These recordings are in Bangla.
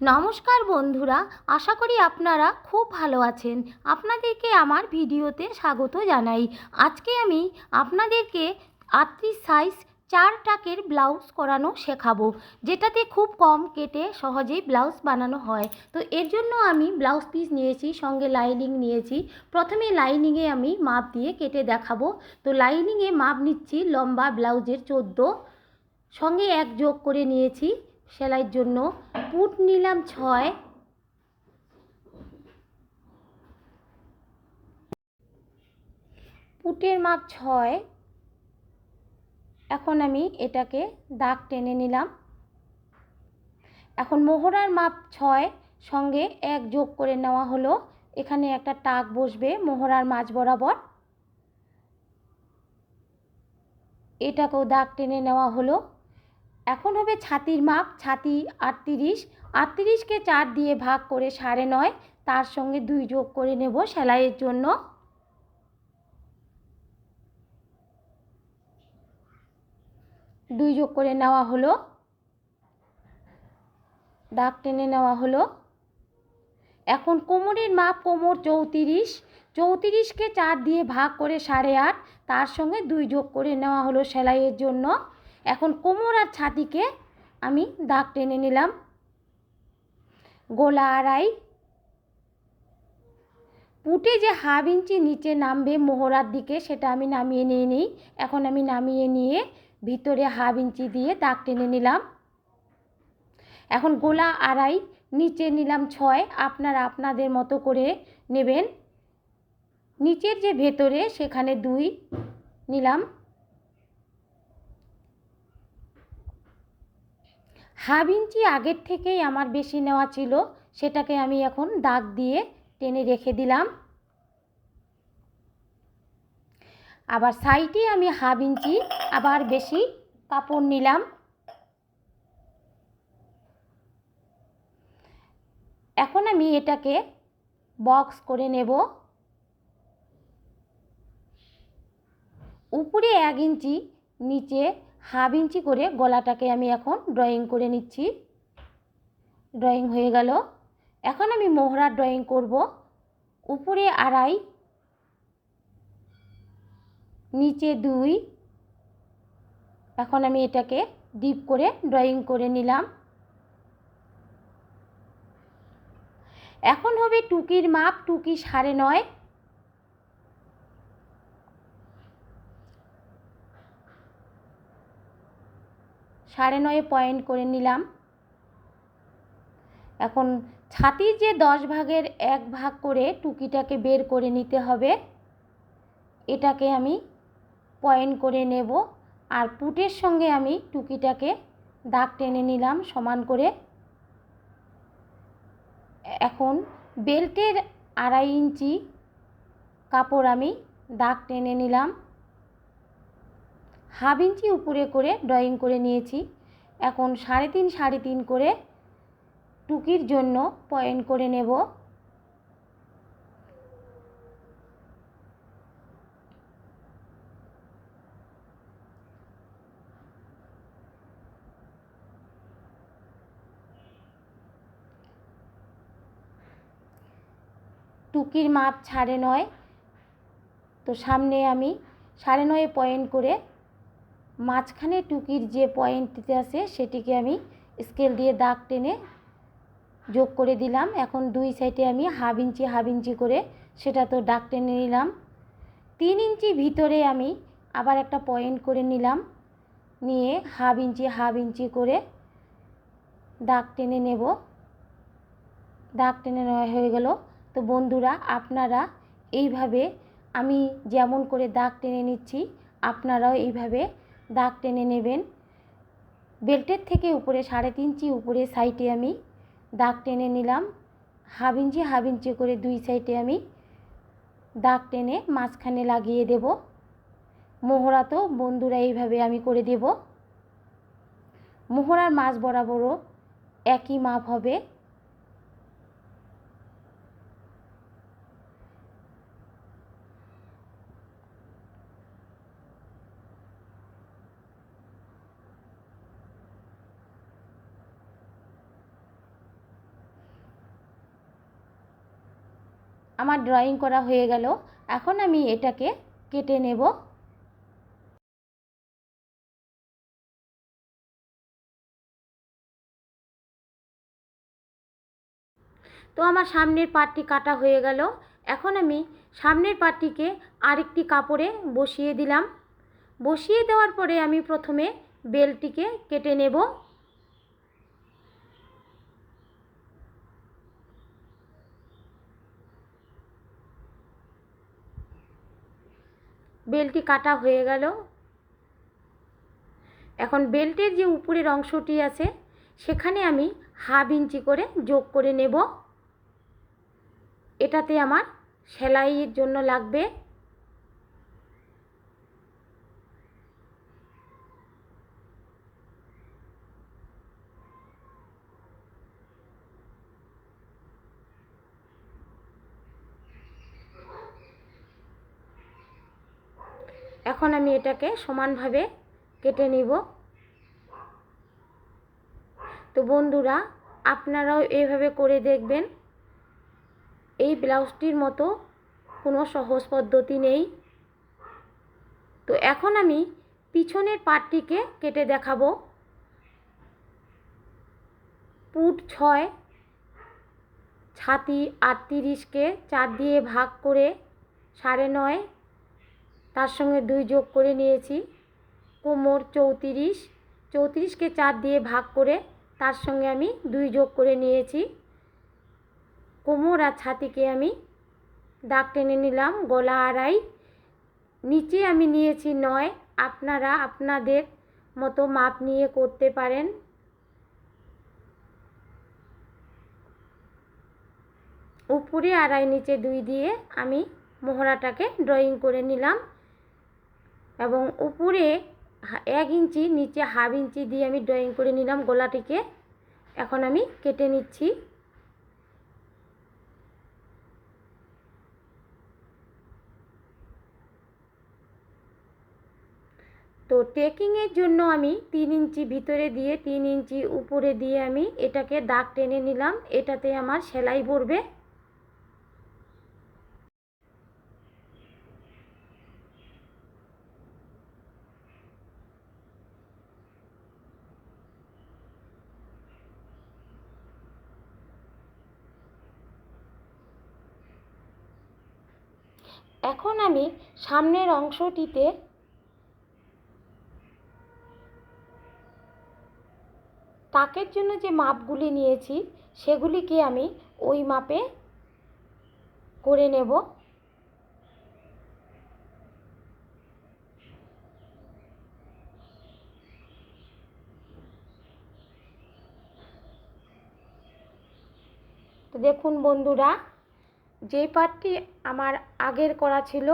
নমস্কার বন্ধুরা, আশা করি আপনারা খুব ভালো আছেন। আপনাদেরকে আমার ভিডিওতে স্বাগত জানাই। আজকে আমি আপনাদেরকে আটত্রিশ সাইজ চার টাকের ব্লাউজ করানো শেখাবো, যেটাতে খুব কম কেটে সহজেই ব্লাউজ বানানো হয়। তো এর জন্য আমি ব্লাউজ পিস নিয়েছি, সঙ্গে লাইনিং নিয়েছি। প্রথমে লাইনিংয়ে আমি মাপ দিয়ে কেটে দেখাবো। তো লাইনিংয়ে মাপ নিচ্ছি লম্বা ব্লাউজের চোদ্দ, সঙ্গে এক যোগ করে নিয়েছি। সেলাইয়ের জন্য পুট নিলাম ছয়। পুটের মাপ ছয়। এখন আমি এটাকে দাগ টেনে নিলাম। এখন মোহরার মাপ ছয়, সঙ্গে এক যোগ করে নেওয়া হলো। এখানে একটা টাক বসবে মোহরার মাঝ বরাবর। এটাকেও দাগ টেনে নেওয়া হলো। এখন হবে ছাতির মাপ, ছাতি আটত্রিশ। আটত্রিশকে চার দিয়ে ভাগ করে সাড়ে নয়, তার সঙ্গে দুই যোগ করে নেব সেলাইয়ের জন্য। দুই যোগ করে নেওয়া হলো। দাগ টেনে নেওয়া হলো। এখন কোমরের মাপ কোমর চৌত্রিশ। চৌত্রিশকে চার দিয়ে ভাগ করে সাড়ে আট, তার সঙ্গে দুই যোগ করে নেওয়া হলো সেলাইয়ের জন্য। এখন কোমর আর ছাতিকে আমি দাগ টেনে নিলাম। গোলা আড়াই। পুটে যে হাফ ইঞ্চি নিচে নামবে মোহরার দিকে, সেটা আমি নামিয়ে নিয়ে নিই। এখন আমি নামিয়ে নিয়ে ভিতরে হাফ ইঞ্চি দিয়ে দাগ টেনে নিলাম। এখন গোলা আড়াই, নিচে নিলাম ছয়। আপনারা আপনাদের মতো করে নেবেন। নিচের যে ভেতরে, সেখানে দুই নিলাম। হাফ ইঞ্চি আগের থেকেই আমার বেশি নেওয়া ছিল, সেটাকে আমি এখন দাগ দিয়ে টেনে রেখে দিলাম। আবার সাইডে আমি হাফ ইঞ্চি আবার বেশি কাপড় নিলাম। এখন আমি এটাকে বক্স করে নেব। উপরে এক ইঞ্চি, নিচে হাফ ইঞ্চি করে গলাটাকে আমি এখন ড্রয়িং করে নিচ্ছি। ড্রয়িং হয়ে গেল। এখন আমি মোহরা ড্রয়িং করব। উপরে আড়াই, নিচে দুই। এখন আমি এটাকে ডিপ করে ড্রয়িং করে নিলাম। এখন হবে টুকির মাপ, টুকি সাড়ে নয়। সাড়ে নয়ে পয়েন্ট করে নিলাম। এখন ছাতির যে দশ ভাগের এক ভাগ করে টুকিটাকে বের করে নিতে হবে, এটাকে আমি পয়েন্ট করে নেব আর পুটের সঙ্গে আমি টুকিটাকে দাগ টেনে নিলাম সমান করে। এখন বেল্টের আড়াই ইঞ্চি কাপড় আমি দাগ টেনে নিলাম। হাফ ইঞ্চি উপরে করে ড্রয়িং করে নিয়েছি। এখন সাড়ে তিন সাড়ে তিন করে টুকির জন্য পয়েন্ট করে নেব। টুকির মাপ সাড়ে নয়। তো সামনে আমি সাড়ে নয়ে পয়েন্ট করে মাঝখানে টুকির যে পয়েন্টটিতে আছে, সেটিকে আমি স্কেল দিয়ে দাগ টেনে যোগ করে দিলাম। এখন দুই সাইডে আমি হাফ ইঞ্চি হাফ ইঞ্চি করে সেটা তো দাগ টেনে নিলাম। তিন ইঞ্চি ভিতরে আমি আবার একটা পয়েন্ট করে নিলাম। নিয়ে হাফ ইঞ্চি হাফ ইঞ্চি করে দাগ টেনে নেব। দাগ টেনে নেওয়া হয়ে গেল। তো বন্ধুরা, আপনারা এইভাবে আমি যেমন করে দাগ টেনে নিচ্ছি, আপনারাও এইভাবে দাগ টেনে নেবেন। বেল্টের থেকে উপরে সাড়ে তিন ইঞ্চি উপরে সাইডে আমি দাগ টেনে নিলাম। হাফ ইঞ্চি হাফ ইঞ্চি করে দুই সাইডে আমি দাগ টেনে মাঝখানে লাগিয়ে দেব। মোহরা তো বন্ধুরা এইভাবে আমি করে দেব। মোহরার মাছ বরাবরও একই মাপ হবে। আমার ড্রয়িং করা হয়ে গেল। এখন আমি এটাকে কেটে নেব। তো আমার সামনের পাটটি কাটা হয়ে গেল। এখন আমি সামনের পাটটিকে আরেকটি কাপড়ে বসিয়ে দিলাম। বসিয়ে দেওয়ার পরে আমি প্রথমে বেলটিকে কেটে নেব। বেলটি কাটা হয়ে গেল। এখন বেল্টের যে উপরের অংশটি আছে, সেখানে আমি হাফ ইঞ্চি করে যোগ করে নেব। এটাতে আমার সেলাইয়ের জন্য লাগবে। এখন আমি এটাকে সমানভাবে কেটে নিব। তো বন্ধুরা, আপনারাও এইভাবে করে দেখবেন। এই ব্লাউজটির মতো কোনো সহজ পদ্ধতি নেই। তো এখন আমি পিছনের পাটটিকে কেটে দেখাবো। পুট ছয়, ছাতি আটত্রিশকে চার দিয়ে ভাগ করে সাড়ে নয় তার সঙ্গে দুই যোগ করে নিয়েছি। কোমর চৌত্রিশ। চৌত্রিশকে চার দিয়ে ভাগ করে তার সঙ্গে আমি দুই যোগ করে নিয়েছি। কোমর আর ছাতিকে আমি দাগ টেনে নিলাম, গলা আড়াই। নিচে আমি নিয়েছি নয়। আপনারা আপনাদের মতো মাপ নিয়ে করতে পারেন। উপরে আড়াই, নিচে দুই দিয়ে আমি মোহরাটাকে ড্রয়িং করে নিলাম। এবং উপরে এক ইঞ্চি, নিচে হাফ ইঞ্চি দিয়ে আমি ড্রয়িং করে নিলাম গলাটিকে। এখন আমি কেটে নিচ্ছি। তো টেকিংয়ের জন্য আমি তিন ইঞ্চি ভিতরে দিয়ে, তিন ইঞ্চি উপরে দিয়ে আমি এটাকে দাগ টেনে নিলাম। এটাতে আমার সেলাই পড়বে। এখন আমি সামনের অংশটিতে তাকের জন্য যে মাপগুলি নিয়েছি, সেগুলিকে আমি ওই মাপে করে নেব। তো দেখুন বন্ধুরা যে পার্টটি আমার আগের করা ছিল,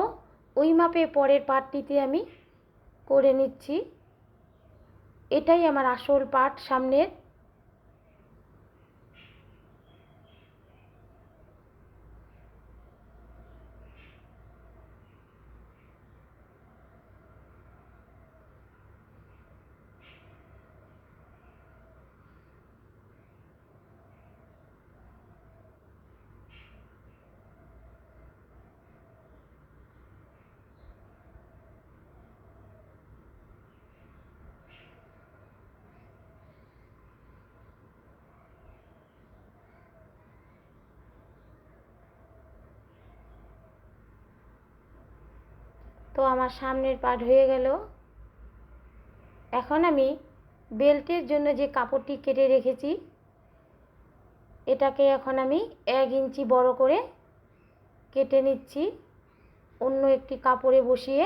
ওই মাপে পরের পার্টটিতে আমি করে নিচ্ছি। এটাই আমার আসল পার্ট সামনের তো আমার সামনের পার্ট হয়ে গেল। এখন আমি বেল্টের জন্য যে কাপড়টি কেটে রেখেছি, এটাকে এখন আমি এক ইঞ্চি বড় করে কেটে নিচ্ছি। অন্য একটি কাপড়ে বসিয়ে।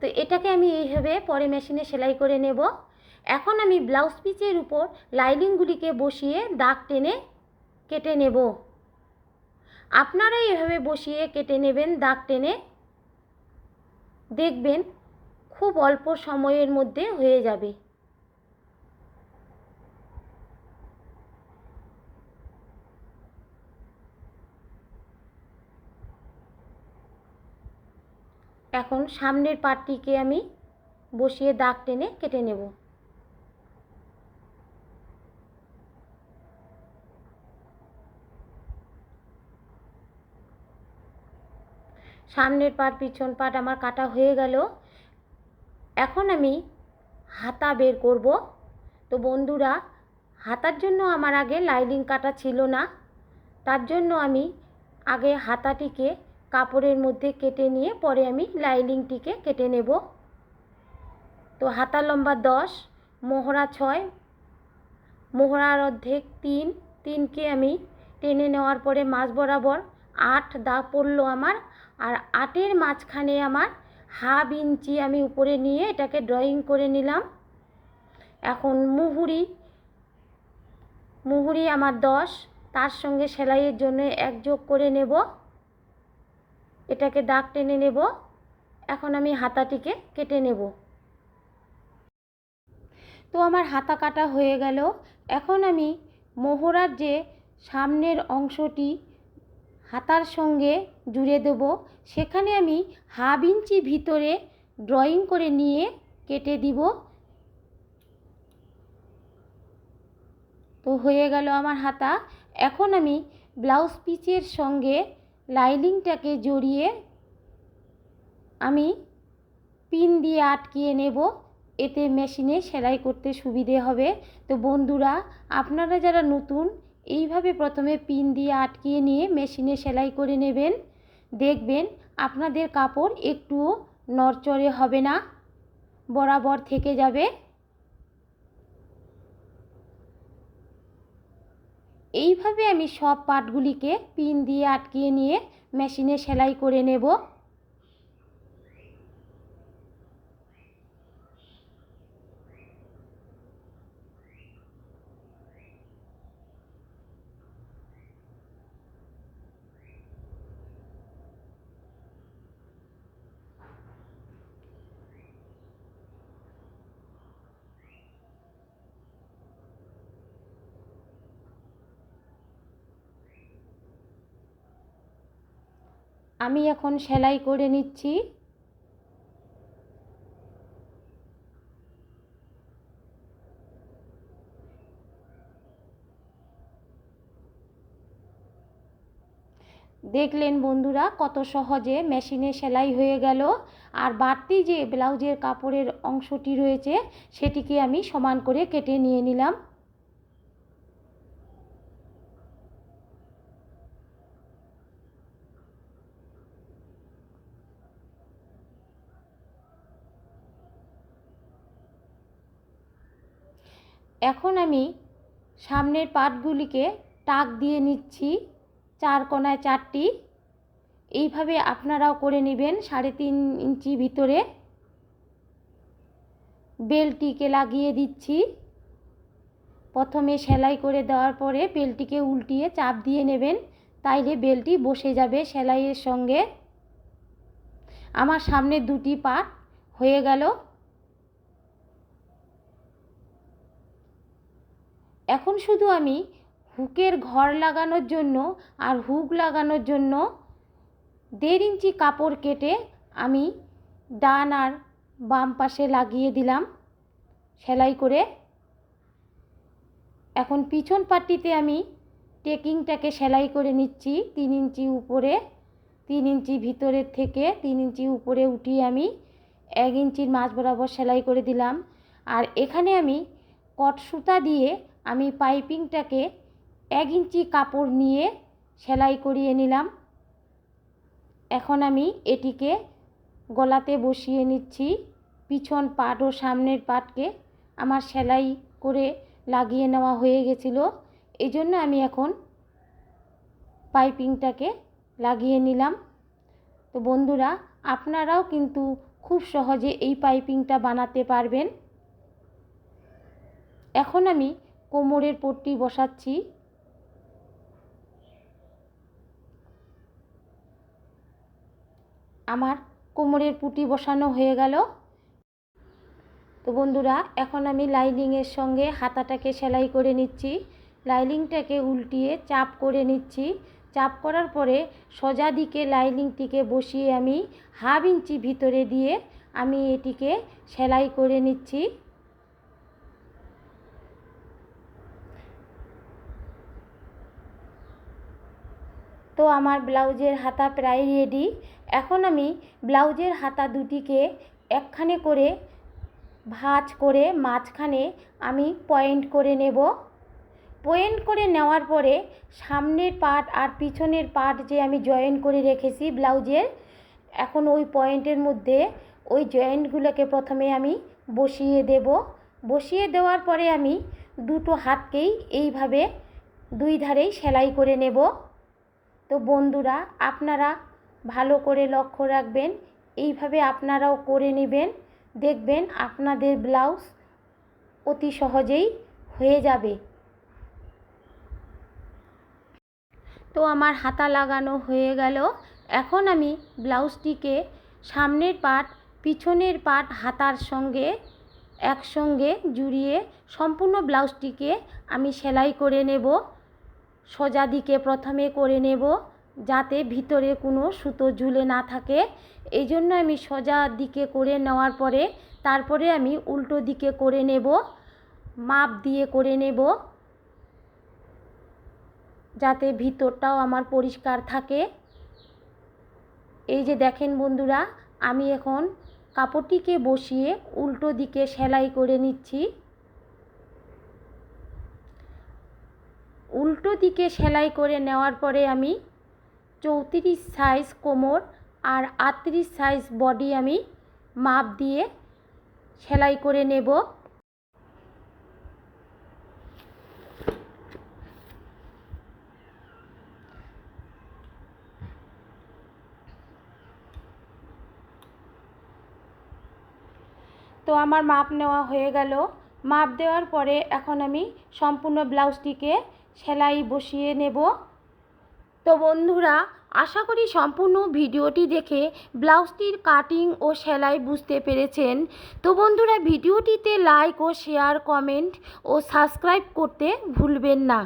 তো এটাকে আমি এইভাবে পরে মেশিনে সেলাই করে নেব। এখন আমি ব্লাউজ পিচের উপর লাইনিংগুলিকে বসিয়ে দাগ টেনে কেটে নেব। আপনারা এভাবে বসিয়ে কেটে নেবেন দাগ টেনে। দেখবেন খুব অল্প সময়ের মধ্যে হয়ে যাবে। এখন সামনের পাটটিকে আমি বসিয়ে দাগ টেনে কেটে নেব। সামনের পাট, পিছন পাট আমার কাটা হয়ে গেল। এখন আমি হাতা বের করব। তো বন্ধুরা, হাতার জন্য আমার আগে লাইলিং কাটা ছিল না। তার জন্য আমি আগে হাতাটিকে কাপড়ের মধ্যে কেটে নিয়ে পরে আমি লাইলিংটিকে কেটে নেব। তো হাতা লম্বা দশ, মোহরা ছয়, মোহরার অর্ধেক তিন। তিনকে আমি টেনে নেওয়ার পরে মাঝ বরাবর আট দাগ পড়ল আমার। আর আটের মাঝখানে আমার হাফ ইঞ্চি আমি উপরে নিয়ে এটাকে ড্রয়িং করে নিলাম। এখন মুহুরি মুহুরি আমার দশ, তার সঙ্গে সেলাইয়ের জন্য এক যোগ করে নেব। এটাকে দাগ টেনে নেব। এখন আমি হাতাটিকে কেটে নেব। তো আমার হাতা কাটা হয়ে গেল। এখন আমি মোহরার যে সামনের অংশটি হাতার সঙ্গে জুড়ে দেব। সেখানে আমি হাফ ইঞ্চি ভিতরে ড্রয়িং করে নিয়ে কেটে দিব। তো হয়ে গেল আমার হাতা। এখন আমি ব্লাউজ পিচের সঙ্গে লাইনিংটাকে জড়িয়ে আমি পিন দিয়ে আটকিয়ে নেব। এতে মেশিনে সেলাই করতে সুবিধে হবে। তো বন্ধুরা, আপনারা যারা নতুন এইভাবে প্রথমে পিন দিয়ে আটকিয়ে নিয়ে মেশিনে সেলাই করে নেবেন। দেখবেন আপনাদের কাপড় একটুও নড়চড়ে হবে না, বরাবর থেকে যাবে। এইভাবে আমি সব পাটগুলিকে পিন দিয়ে আটকিয়ে নিয়ে মেশিনে সেলাই করে নেব। আমি এখন সেলাই করে নিচ্ছি। দেখলেন বন্ধুরা কত সহজে মেশিনে সেলাই হয়ে গেল। আর বাড়তি যে ব্লাউজের কাপড়ের অংশটি রয়েছে, সেটিকে আমি সমান করে কেটে নিয়ে নিলাম। এখন আমি সামনের পাটগুলিকে টাক দিয়ে নিচ্ছি, চার কোনায় চারটি। এইভাবে আপনারাও করে নেবেন সাড়ে তিন ইঞ্চি ভিতরে। বেলটিকে লাগিয়ে দিচ্ছি। প্রথমে সেলাই করে দেওয়ার পরে বেলটিকে উল্টিয়ে চাপ দিয়ে নেবেন, তাইলে বেলটি বসে যাবে সেলাইয়ের সঙ্গে। আমার সামনে দুটি পাট হয়ে গেল। এখন শুধু আমি হুকের ঘর লাগানোর জন্য আর হুক লাগানোর জন্য দেড় ইঞ্চি কাপড় কেটে আমি ডান আর বাম পাশে লাগিয়ে দিলাম সেলাই করে। এখন পিছন পাটটিতে আমি টেকিংটাকে সেলাই করে নিচ্ছি তিন ইঞ্চি উপরে, তিন ইঞ্চি ভিতরের থেকে তিন ইঞ্চি উপরে উঠিয়ে আমি এক ইঞ্চির মাঝ বরাবর সেলাই করে দিলাম। আর এখানে আমি কট সুতা দিয়ে আমি পাইপিংটাকে এক ইঞ্চি কাপড় নিয়ে সেলাই করিয়ে নিলাম। এখন আমি এটিকে গলাতে বসিয়ে নিচ্ছি। পিছন পাট ও সামনের পাটকে আমার সেলাই করে লাগিয়ে নেওয়া হয়ে গেছিল। এই জন্য আমি এখন পাইপিংটাকে লাগিয়ে নিলাম। তো বন্ধুরা, আপনারাও কিন্তু খুব সহজে এই পাইপিংটা বানাতে পারবেন। এখন আমি কোমরের পট্টি বসাচ্ছি। আমার কোমরের পুটি বসানো হয়ে গেল। তো বন্ধুরা, এখন আমি লাইনিংয়ের সঙ্গে হাতাটাকে সেলাই করে নিচ্ছি। লাইনিংটাকে উল্টিয়ে চাপ করে নিচ্ছি। চাপ করার পরে সোজা দিকে লাইনিংটিকে বসিয়ে আমি হাফ ইঞ্চি ভিতরে দিয়ে আমি এটিকে সেলাই করে নিচ্ছি। তো আমার ব্লাউজের হাতা প্রায় রেডি এখন আমি ব্লাউজের হাতা দুটিকে একখানে করে ভাঁজ করে মাঝখানে আমি পয়েন্ট করে নেব। পয়েন্ট করে নেওয়ার পরে সামনের পার্ট আর পিছনের পার্ট যে আমি জয়েন করে রেখেছি ব্লাউজের, এখন ওই পয়েন্টের মধ্যে ওই জয়েন্টগুলোকে প্রথমে আমি বসিয়ে দেব। বসিয়ে দেওয়ার পরে আমি দুটো হাতকেই এইভাবে দুই ধারেই সেলাই করে নেব। তো বন্ধুরা, আপনারা ভালো করে লক্ষ্য রাখবেন, এইভাবে আপনারাও করে নেবেন। দেখবেন আপনাদের ব্লাউজ অতি সহজেই হয়ে যাবে। তো আমার হাতা লাগানো হয়ে গেল। এখন আমি ব্লাউজটিকে সামনের পাট, পিছনের পাট হাতার সঙ্গে একসঙ্গে জুড়িয়ে সম্পূর্ণ ব্লাউজটিকে আমি সেলাই করে নেব। সোজা দিকে প্রথমে করে নেব, যাতে ভিতরে কোনো সুতো ঝুলে না থাকে। এই জন্য আমি সোজা দিকে করে নেওয়ার পরে তারপরে আমি উল্টো দিকে করে নেব, মাপ দিয়ে করে নেব, যাতে ভিতরটাও আমার পরিষ্কার থাকে। এই যে দেখেন বন্ধুরা, আমি এখন কাপড়টিকে বসিয়ে উল্টো দিকে সেলাই করে নিচ্ছি। উল্টো দিকে সেলাই করে নেওয়ার পরে আমি চৌত্রিশ সাইজ কোমর আর আটত্রিশ সাইজ বডি আমি মাপ দিয়ে সেলাই করে নেব। তো আমার মাপ নেওয়া হয়ে গেল। মাপ দেওয়ার পরে এখন আমি সম্পূর্ণ ব্লাউজটিকে সেলাই বসিয়ে নেব। তো বন্ধুরা, আশা করি সম্পূর্ণ ভিডিওটি দেখে ব্লাউজটির কাটিং ও সেলাই বুঝতে পেরেছেন। তো বন্ধুরা, ভিডিওটিতে লাইক ও শেয়ার, কমেন্ট ও সাবস্ক্রাইব করতে ভুলবেন না।